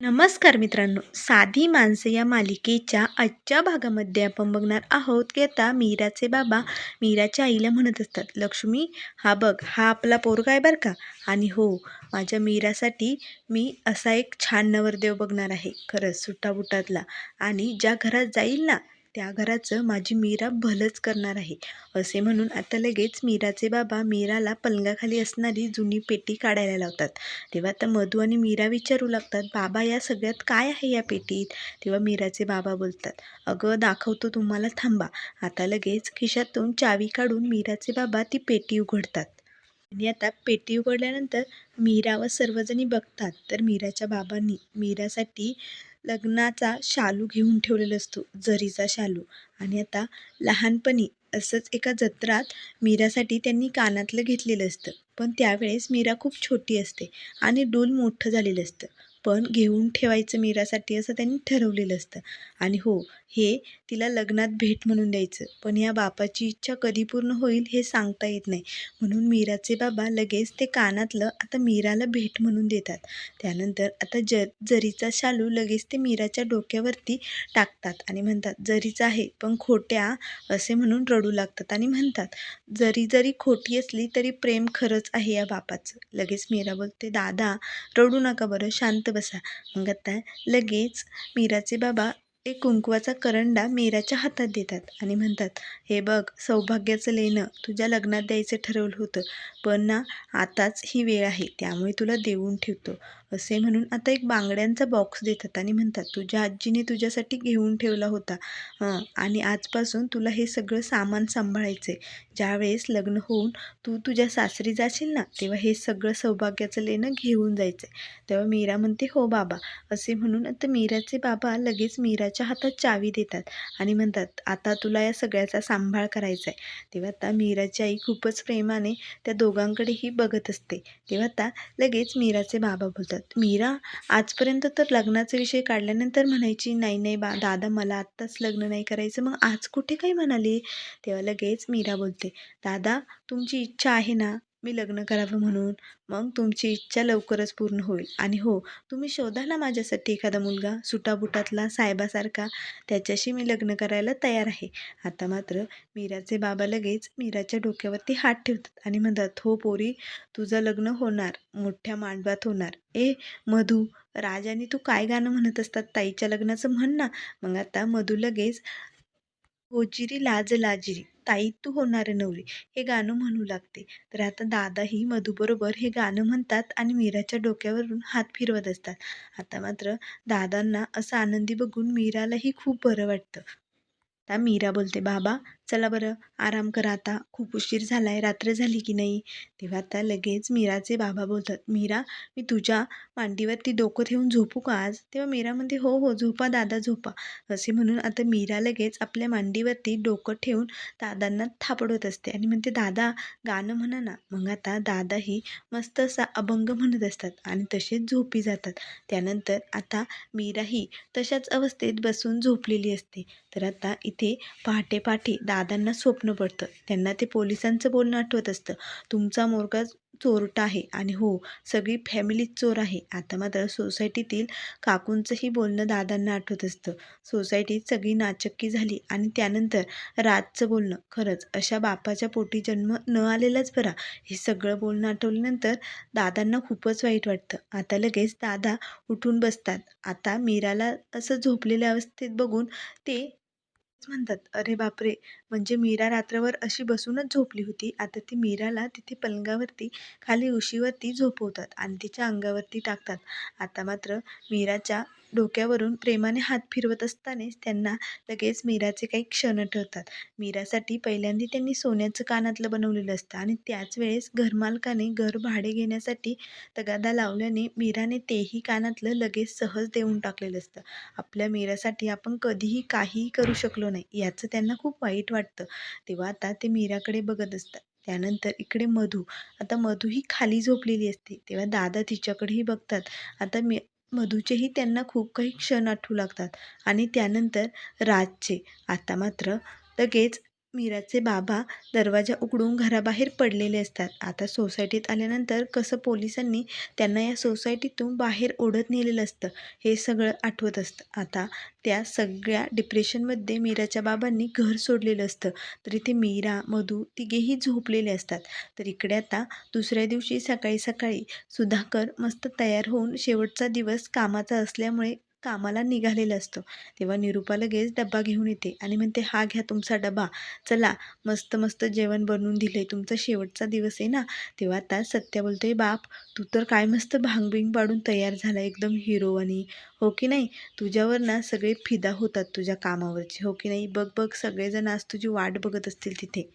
नमस्कार मित्रांनो साधी माणसं या मालिकेच्या आजच्या भागामध्ये आपण बघणार आहोत की आता मीराचे बाबा मीराच्या आईला म्हणत असतात लक्ष्मी हा बघ हा आपला पोरगा आहे बरं का? आणि हो माझ्या मीरासाठी मी असा एक छान नवरदेव बघणार आहे खरंच सुटाबुटातला. आणि ज्या घरात जाईल ना त्या घराचं माझी मीरा भलंच करणार आहे. असे म्हणून आता लगेच मीराचे बाबा मीराला पलंगाखाली असणारी जुनी पेटी काढायला लावतात. तेव्हा आता मधू आणि मीरा विचारू लागतात बाबा या सगळ्यात काय आहे या पेटीत? तेव्हा मीराचे बाबा बोलतात अगं दाखवतो तुम्हाला थांबा. आता लगेच खिशातून चावी काढून मीराचे बाबा ती पेटी उघडतात. आणि आता पेटी उघडल्यानंतर मीरा व सर्वजणी बघतात. तर मीराच्या बाबांनी मीरासाठी लग्नाचा शालू घेऊन ठेवलेला असतो जरीचा शालू. आणि आता लहानपणी असंच एका जत्रात मीरासाठी त्यांनी कानातलं घेतलेलं असतं. पण त्यावेळेस मीरा खूप छोटी असते आणि डोल मोठं झालेलं असतं. पण घेऊन ठेवायचं मीरासाठी असं त्यांनी ठरवलेलं असतं. आणि हो हे तिला लग्नात भेट म्हणून द्यायचं. पण या बापाची इच्छा कधी पूर्ण होईल हे सांगता येत नाही. म्हणून मीराचे बाबा लगेच ते कानातलं आता मीराला भेट म्हणून देतात. त्यानंतर आता ज जरीचा शालू लगेच ते मीराच्या डोक्यावरती टाकतात आणि म्हणतात जरीचा आहे पण खोट्या असे म्हणून रडू लागतात आणि म्हणतात जरी जरी खोटी असली तरी प्रेम खरंच आहे या बापाचं. लगेच मीरा बोलते दादा रडू नका बरं शांत बसा. मग आता लगेच मीराचे बाबा एक कुंकवाचा करंडा मीराच्या हातात देतात आणि म्हणतात हे बघ सौभाग्याचं लेणं तुझ्या लग्नात द्यायचं ठरवलं होतं पण ना आताच ही वेळ आहे त्यामुळे तुला देऊन ठेवतो. असे म्हणून आता एक बांगड्यांचा बॉक्स देतात आणि म्हणतात तुझ्या आजीने तुझ्यासाठी घेऊन ठेवला होता आणि आजपासून तुला हे सगळं सामान सांभाळायचं आहे ज्यावेळेस लग्न होऊन तू तुझ्या सासरी जाशील ना तेव्हा हे सगळं सौभाग्याचं लेणं घेऊन जायचं आहे तेव्हा मीरा म्हणते हो बाबा. असे म्हणून आता मीराचे बाबा लगेच मीरा मीराच्या हातात चावी देतात आणि म्हणतात आता तुला या सगळ्याचा सांभाळ करायचा आहे तेव्हा आता मीराची आई खूपच प्रेमाने त्या दोघांकडेही बघत असते. तेव्हा आता लगेच मीराचे बाबा बोलतात मीरा आजपर्यंत तर लग्नाचा विषय काढल्यानंतर म्हणायची नाही नाही बा दादा मला आत्ताच लग्न नाही करायचं मग आज कुठे काय म्हणाली? तेव्हा लगेच मीरा बोलते दादा तुमची इच्छा आहे ना मी लग्न करावं म्हणून. मग तुमची इच्छा लवकरच पूर्ण होईल. आणि हो तुम्ही शोधा ना माझ्यासाठी एखादा मुलगा सुटाबुटातला साहेबासारखा त्याच्याशी मी लग्न करायला तयार आहे. आता मात्र मीराचे बाबा लगेच मीराच्या डोक्यावरती हात ठेवतात आणि म्हणतात हो पोरी तुझं लग्न होणार मोठ्या मांडवात होणार. ए मधू राजाने तू काय गाणं म्हणत असतात? ताईच्या लग्नाचं म्हण ना. मग आता मधू लगेच होजिरी लाज लाजिरी ताई तू होणार नवरी हे गाणं म्हणू लागते. तर आता दादाही मधूबरोबर हे गाणं म्हणतात आणि मीराच्या डोक्यावरून हात फिरवत असतात. आता मात्र दादांना असं आनंदी बघून मीरालाही खूप बरं वाटतं. आता मीरा बोलते बाबा चला बरं आराम करा आता. खूप उशीर झाला आहे रात्र झाली की नाही? तेव्हा आता लगेच मीराचे बाबा बोलतात मीरा मी तुझ्या मांडीवरती डोकं ठेवून झोपू का आज? तेव्हा मीरा म्हणते हो हो झोपा दादा झोपा. असे म्हणून आता मीरा लगेच आपल्या मांडीवरती डोकं ठेवून दादांना थापडवत असते आणि म्हणते दादा गाणं म्हणा ना. मग आता दादाही मस्त असा अभंग म्हणत असतात आणि तसेच झोपी जातात. त्यानंतर आता मीराही तशाच अवस्थेत बसून झोपलेली असते. तर आता इथे पहाटे पहाटे दादांना स्वप्न पडतं. त्यांना ते पोलिसांचं बोलणं आठवत असतं. तुमचा मोरगा चोरटा आहे. आणि हो सगळी फॅमिलीच चोर आहे. आता मात्र सोसायटीतील काकूंचंही बोलणं दादांना आठवत असतं. सोसायटीत सगळी नाचक्की झाली आणि त्यानंतर राजचं बोलणं. खरंच अशा बापाच्या पोटी जन्म न आलेलाच बरा. हे सगळं बोलणं आठवल्यानंतर दादांना खूपच वाईट वाटतं. आता लगेच दादा उठून बसतात. आता मीराला असं झोपलेल्या अवस्थेत बघून ते म्हणतात अरे बापरे म्हणजे मीरा रात्रभर अशी बसूनच झोपली होती. आता ती मीराला तिथे पलंगावरती खाली उशीवरती झोपवतात आणि तिच्या अंगावरती टाकतात. आता मात्र मीराच्या डोक्यावरून प्रेमाने हात फिरवत असतानाच त्यांना लगेच मीराचे काही क्षण आठवतात. मीरासाठी पहिल्यांदा त्यांनी सोन्याचं कानातलं बनवलेलं असतं आणि त्याच वेळेस घरमालकाने घर भाडे घेण्यासाठी तगादा लावल्याने मीराने तेही कानातलं लगेच सहज देऊन टाकलेलं असतं. आपल्या मीरासाठी आपण कधीही काहीही करू शकलो नाही याचं त्यांना खूप वाईट वाटतं. वाटतं. तेव्हा आता ते मीराकडे बघत असतात. त्यानंतर इकडे मधू. आता मधू ही खाली झोपलेली असते. तेव्हा दादा तिच्याकडेही बघतात. आता मी मधूचेही त्यांना खूप काही क्षण आठवू लागतात. आणि त्यानंतर राजचे. आता मात्र लगेच मीराचे बाबा दरवाजा उघडून घराबाहेर पडलेले असतात. आता सोसायटीत आल्यानंतर कसं पोलिसांनी त्यांना या सोसायटीतून बाहेर ओढत नेलेलं असतं हे सगळं आठवत असतं. आता त्या सगळ्या डिप्रेशनमध्ये मीराच्या बाबांनी घर सोडलेलं असतं. तर इथे मीरा मधू तिघेही झोपलेले असतात. तर इकडे आता दुसऱ्या दिवशी सकाळी सकाळी सुधाकर मस्त तयार होऊन शेवटचा दिवस कामाचा असल्यामुळे कामाला निघालेला असतो. तेव्हा निरूपा लगेच डब्बा घेऊन येते आणि म्हणते हा घ्या तुमचा डबा चला मस्त मस्त जेवण बनवून दिले तुमचा शेवटचा दिवस आहे ना? तेव्हा आता सत्या बोलतोय बाप तू तर काय मस्त भांगबिंग पाडून तयार झाला एकदम हिरोवानी. हो की नाही? तुझ्यावर ना सगळे फिदा होतात तुझ्या कामावरचे. हो की नाही? बघ बघ सगळेजण आज तुझी वाट बघत असतील तिथे.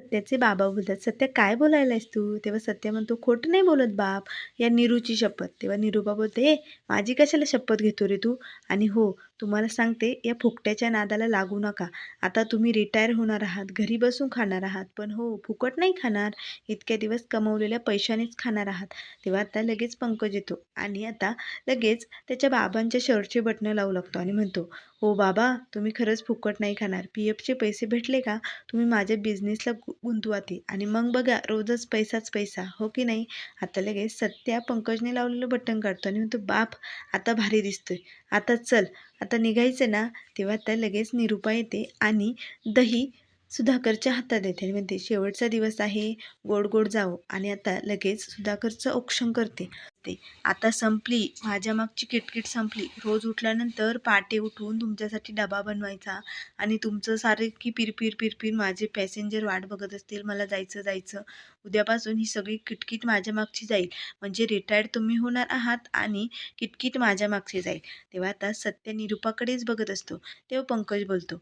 सत्याचे बाबा बोलतात सत्या काय बोलायलायस तू? तेव्हा सत्या म्हणतो खोटं नाही बोलत बाप. या निरूची शपथ. तेव्हा निरूपा बोलते ए माझी कशाला शपथ घेतो रे तू? आणि हो तुम्हाला सांगते या फुकट्याच्या नादाला लागू नका. आता तुम्ही रिटायर होणार आहात घरी बसून खाणार आहात पण हो फुकट नाही खाणार. इतक्या दिवस कमवलेल्या पैशानेच खाणार आहात. तेव्हा आता लगेच पंकज येतो आणि आता लगेच त्याच्या बाबांच्या शर्टचे बटणं लावू लागतो आणि म्हणतो हो बाबा तुम्ही खरंच फुकट नाही खाणार. पी एफचे पैसे भेटले का? तुम्ही माझ्या बिझनेसला गु गुंतवा ते आणि मग बघा रोजच पैसाच पैसा हो की नाही? आता लगेच सत्या पंकजने लावलेलं बटन काढतो आणि म्हणतो बाप आता भारी दिसतोय. आता चल आता निघायचं ना? तेव्हा त्या लगेच निरूपा येते आणि दही सुधाकरच्या हातात येते आणि म्हणते शेवटचा दिवस आहे गोड गोड जावो. आणि आता लगेच सुधाकरचं औक्षण करते. ते आता संपली. माझ्या मागची किटकिट संपली. रोज उठल्यानंतर पाटे उठून तुमच्यासाठी डबा बनवायचा आणि तुमचं सारखी पिरपिर पिरपिर माझे पॅसेंजर वाट बघत असतील. मला जायचं जायचं. उद्यापासून ही सगळी किटकिट माझ्या मागची जाईल. म्हणजे रिटायर्ड तुम्ही होणार आहात आणि किटकिट माझ्या मागची जाईल. तेव्हा आता सत्य निरूपाकडेच बघत असतो. तेव्हा पंकज बोलतो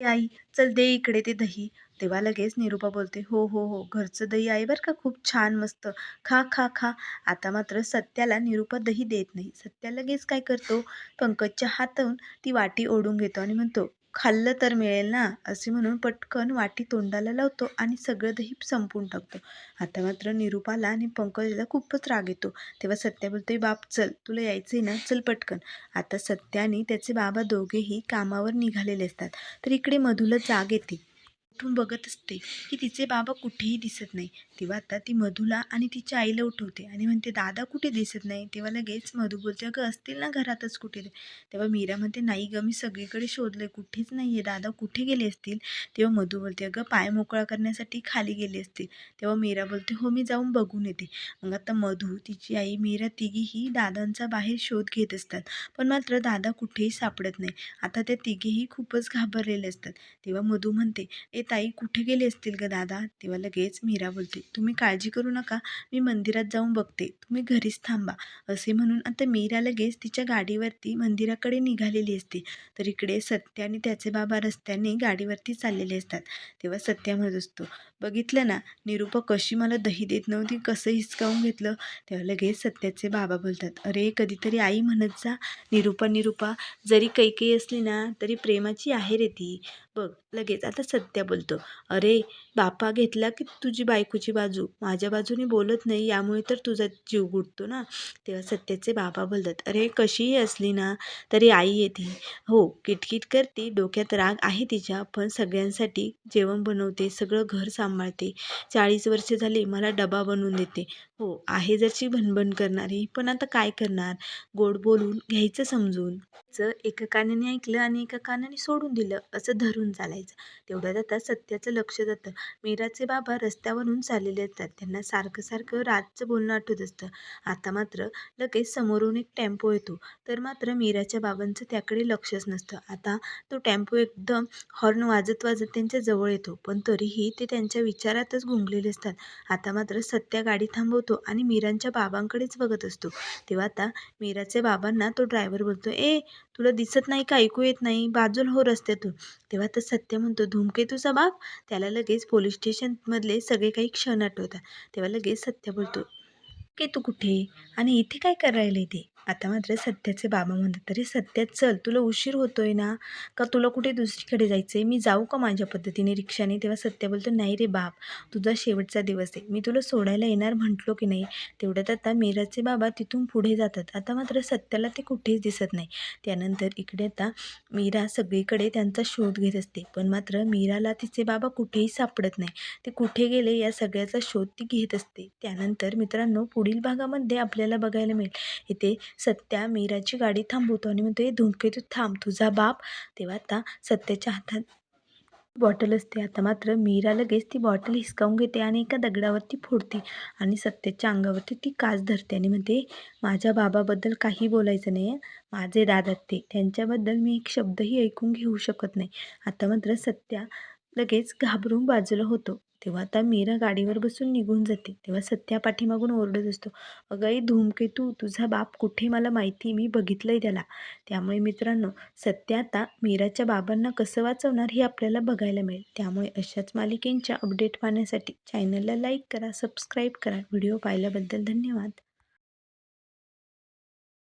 "ए आई चल दे इकडे ते दही. तेव्हा लगेच निरूपा बोलते हो हो हो घरचं दही आहे बरं का खूप छान मस्त. खा खा खा. आता मात्र सत्याला निरूपा दही देत नाही. सत्या लगेच काय करतो पंकजच्या हातून ती वाटी ओढून घेतो आणि म्हणतो खाल्लं तर मिळेल ना? असे म्हणून पटकन वाटी तोंडाला लावतो आणि सगळं दही संपून टाकतो. आता मात्र निरूपाला आणि पंकजला खूपच राग येतो. तेव्हा सत्या बोलतोय बाप चल तुला यायचंय ना? चल पटकन. आता सत्या आणि त्याचे बाबा दोघेही कामावर निघालेले असतात. तर इकडे मधूला जाग येते. उठून बघत असते की तिचे बाबा कुठेही दिसत नाही. तेव्हा आता ती मधूला आणि तिच्या आईला उठवते आणि म्हणते दादा कुठे दिसत नाही? तेव्हा लगेच मधू बोलते अगं असतील ना घरातच कुठे? तेव्हा मीरा म्हणते नाही गं मी सगळीकडे शोधले कुठेच नाही आहे दादा कुठे गेले असतील? तेव्हा मधू बोलते अगं पाय मोकळा करण्यासाठी खाली गेले असतील तेव्हा मीरा बोलते हो मी जाऊन बघून येते. मग आता मधू तिची आई मीरा तिघीही दादांचा बाहेर शोध घेत असतात. पण मात्र दादा कुठेही सापडत नाही. आता त्या तिघेही खूपच घाबरलेले असतात. तेव्हा मधू म्हणते ए ताई कुठे गेले असतील ग दादा? तेव्हा लगेच मीरा बोलते तुम्ही काळजी करू नका मी मंदिरात जाऊन बघते तुम्ही घरीच थांबा. असे म्हणून आता मीरा लगेच तिच्या गाडीवरती मंदिराकडे निघालेली असते. तर इकडे सत्य आणि त्याचे बाबा रस्त्याने गाडीवरती चाललेले असतात. तेव्हा सत्या म्हणत असतो बघितलं ना निरूपा कशी मला दही देत नव्हती कसं हिसकावून घेतलं? तेव्हा लगेच सत्याचे बाबा बोलतात अरे कधीतरी आई म्हणत जा निरूपा निरूपा जरी कैकेयी असली ना तरी प्रेमाची आहे रे ती. बघ लगेच. आता सत्या बोलतो अरे बापा घेतला की तुझी बायकोची बाजू? माझ्या बाजूने बोलत नाही यामुळे तर तुझा जीव गुडतो ना? तेव्हा सत्याचे बाबा बोलतात अरे कशीही असली ना तरी आई येते. हो किटकिट करते डोक्यात राग आहे तिच्या पण सगळ्यांसाठी जेवण बनवते सगळं घर सांभाळते. चाळीस वर्षे झाली मला डबा बनवून देते. हो आहे जशी भणभण करणारी पण आता काय करणार? गोड बोलून घ्यायचं समजून. एका कानाने ऐकलं आणि एका कानाने सोडून दिलं असं धरून चालायचं. तेवढ्यात आता सत्याचं लक्ष जातं. मीराचे बाबा रस्त्यावरून चाललेले असतात. त्यांना सारखं सारखं रातचं बोलणं आठवत असतं. आता मात्र लगेच समोरून एक टेम्पो येतो. तर मात्र मीराच्या बाबांचं त्याकडे लक्षच नसतं. आता तो टेम्पो एकदम हॉर्न वाजत वाजत त्यांच्या जवळ येतो. पण तरीही ते त्यांच्या विचारातच गुंगलेले असतात. आता मात्र सत्या गाडी थांबवतो. आणि मीरांच्या बाबांकडेच बघत असतो. तेव्हा आता मीराच्या बाबांना तो ड्रायव्हर बोलतो ए तुला दिसत नाही का? ऐकू येत नाही. बाजूल हो रस्त्यातून. तेव्हा तर सत्य म्हणतो धूमकेतूचा बाप? त्याला लगेच पोलीस स्टेशनमधले सगळे काही क्षण आठवतात. तेव्हा लगेच सत्य बोलतो केतू कुठे आणि इथे काय करायला ते आता मात्र सत्याचे बाबा म्हणतात अरे सत्या चल तुला उशीर होतोय ना? का तुला कुठे दुसरीकडे जायचं आहे मी जाऊ का माझ्या पद्धतीने रिक्षाने? तेव्हा सत्या बोलतो नाही रे बाप तुझा शेवटचा दिवस आहे. मी तुला सोडायला येणार म्हटलो की नाही? तेवढ्यात आता मीराचे बाबा तिथून पुढे जातात. आता मात्र सत्याला ते कुठेच दिसत नाही. त्यानंतर इकडे आता मीरा सगळीकडे त्यांचा शोध घेत असते. पण मात्र मीराला तिचे बाबा कुठेही सापडत नाही. ते कुठे गेले या सगळ्याचा शोध ती घेत असते. त्यानंतर मित्रांनो पुढील भागामध्ये आपल्याला बघायला मिळेल. इथे सत्या मीराची गाडी थांबवतो आणि म्हणतो हे धूमकेतू थांब तुझा बाप. तेव्हा आता सत्याच्या हातात बॉटल असते. आता मात्र मीरा लगेच ती बॉटल हिसकावून घेते आणि एका दगडावरती फोडते आणि सत्याच्या अंगावरती ती काच धरते आणि म्हणते माझ्या बाबाबद्दल काही बोलायचं नाही माझे दादा ते त्यांच्याबद्दल मी एक शब्दही ऐकून घेऊ शकत नाही. आता मात्र सत्या लगेच घाबरून बाजूला होतो. तेव्हा आता मीरा गाडीवर बसून निघून जाते. तेव्हा सत्या पाठीमागून ओरडत असतो अगं धूमकेतू तुझा बाप कुठे मला माहिती मी बघितलं आहे त्याला. त्यामुळे मित्रांनो सत्य आता मीराच्या बाबांना कसं वाचवणार हे आपल्याला बघायला मिळेल. त्यामुळे अशाच मालिकेंच्या अपडेट पाहण्यासाठी चॅनलला लाईक करा सबस्क्राईब करा. व्हिडिओ पाहिल्याबद्दल धन्यवाद.